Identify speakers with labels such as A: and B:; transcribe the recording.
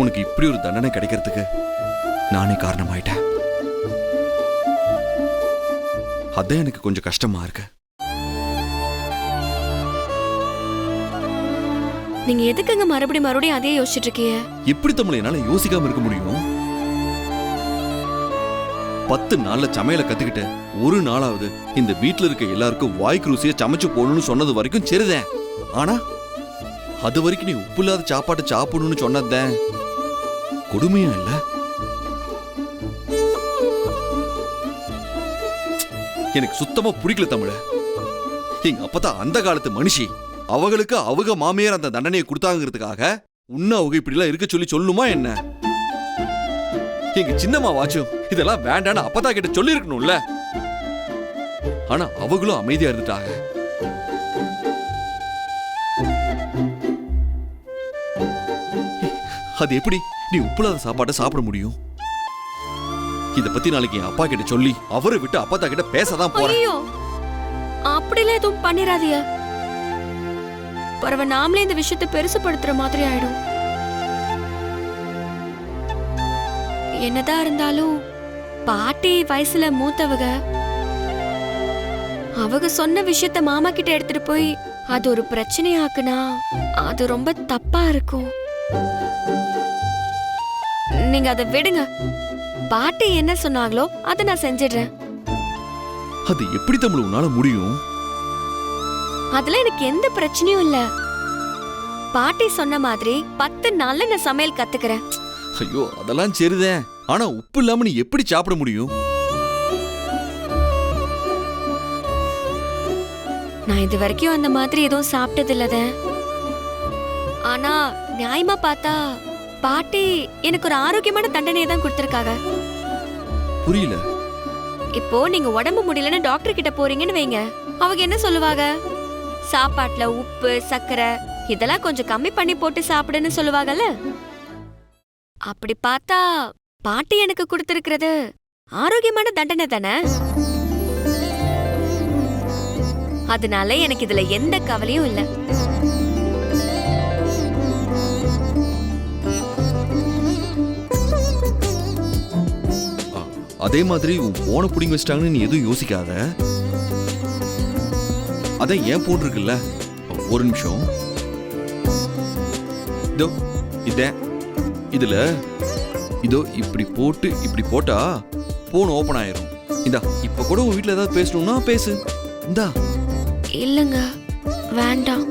A: உனக்கு இப்படி ஒரு தண்டனை கிடைக்கிறதுக்கு நானே காரணமாயிட்டேன். அதான் எனக்கு கொஞ்சம் கஷ்டமா இருக்கு.
B: நீங்க எதுக்குங்க மறுபடியும் மறுபடியும் அதே யோசிச்சுட்டு இருக்கீங்க
A: எப்படி தமிழ் என்னால யோசிக்காம இருக்க முடியும்? பத்து நாள்ல சமையலை கத்துக்கிட்டு ஒரு நாளாவது இந்த வீட்ல இருக்க எல்லாருக்கும் வாய்க்கு ருசியா சமைச்சு போகணும்னு சொன்னது வரைக்கும் சரிதான். ஆனா அது வரைக்கும் நீ உப்பு இல்லாத சாப்பாட்டை சாப்பிடணும்னு சொன்னதேன் கொடுமையா இல்ல? எனக்கு சுத்தமா பிடிக்கல தமிழ. எங்க அப்பதான் அந்த காலத்து மனுஷி அவங்களுக்கு அவங்க மாமியார் அந்த தண்டனையை கொடுத்தாங்கிறதுக்காக உன்ன அவங்க இப்படிலாம் இருக்க சொல்லி சொல்லணுமா என்ன? எங்க சின்னம்மா வாச்சும் இதெல்லாம் வேண்டான்னு அப்பதான் கிட்ட சொல்லி இருக்கணும்ல ஆனா அவங்களும் அமைதியா இருந்துட்டாங்க. அது எப்படி? நீ உப்புலாத சாப்பாட்டை சாப்பிட முடியும்? இத பத்தி நாளைக்கு என் அப்பா கிட்ட சொல்லி அவரை விட்டு தா கிட்ட பேசதான் போறேன்.
B: ஐயோ! அப்படிலாம் எதுவும் பண்ணிடாதீங்க பரவ நாமளே இந்த விஷயத்தை பெருசுபடுத்துற மாதிரி ஆயிடும். என்னதான் இருந்தாலும் பாட்டி வயசுல மூத்தவங்க அவங்க சொன்ன விஷயத்த மாமா கிட்ட எடுத்துட்டு போய் அது ஒரு பிரச்சனையாக்குனா அது ரொம்ப தப்பா இருக்கும். நீங்க அதை விடுங்க. பாட்டி என்ன சொன்னாங்களோ அதை நான் செஞ்சிடுறேன்.
A: அது எப்படி தமிழ் உன்னால முடியும்?
B: அதுல எனக்கு எந்த பிரச்சனையும் இல்ல. பாட்டி சொன்ன மாதிரி பத்து நாள்ல நான் சமையல் கத்துக்கிறேன்.
A: ஐயோ அதெல்லாம் சரிதான் ஆனா உப்பு இல்லாம நீ எப்படி சாப்பிட முடியும்?
B: நான் இது வரைக்கும் அந்த மாதிரி எதுவும் சாப்பிட்டது இல்லத ஆனா நியாயமா பார்த்தா பாட்டி எனக்கு ஒரு ஆரோக்கியமான தண்டனையை தான் கொடுத்திருக்காங்க.
A: புரியல.
B: இப்போ நீங்க உடம்பு முடியலன்னு டாக்டர் கிட்ட போறீங்கன்னு வைங்க. அவங்க என்ன சொல்லுவாங்க? சாப்பாட்டுல உப்பு சர்க்கரை இதெல்லாம் கொஞ்சம் கம்மி பண்ணி போட்டு சாப்பிடுன்னு சொல்லுவாங்கல்ல? அப்படி பார்த்தா பாட்டி எனக்கு கொடுத்திருக்கிறது ஆரோக்கியமான தண்டனை தானே? அதனால எனக்கு இதுல எந்த கவலையும் இல்ல.
A: அதே மாதிரி ஓன பிடிங்கி வச்சிட்டாங்கன்னு நீ எதுவும் யோசிக்காத. அதான் ஏன் போட்டிருக்குல்ல இருக்குல்ல? ஒரு நிமிஷம். இதோ இத. இதுல இதோ இப்படி போட்டு இப்படி போட்டா போன் ஓபன் ஆயிரும். இந்தா இப்ப கூட உன் வீட்டுல ஏதாவது பேசணும்னா பேசு. இந்தா.
B: இல்லங்க வேண்டாம்.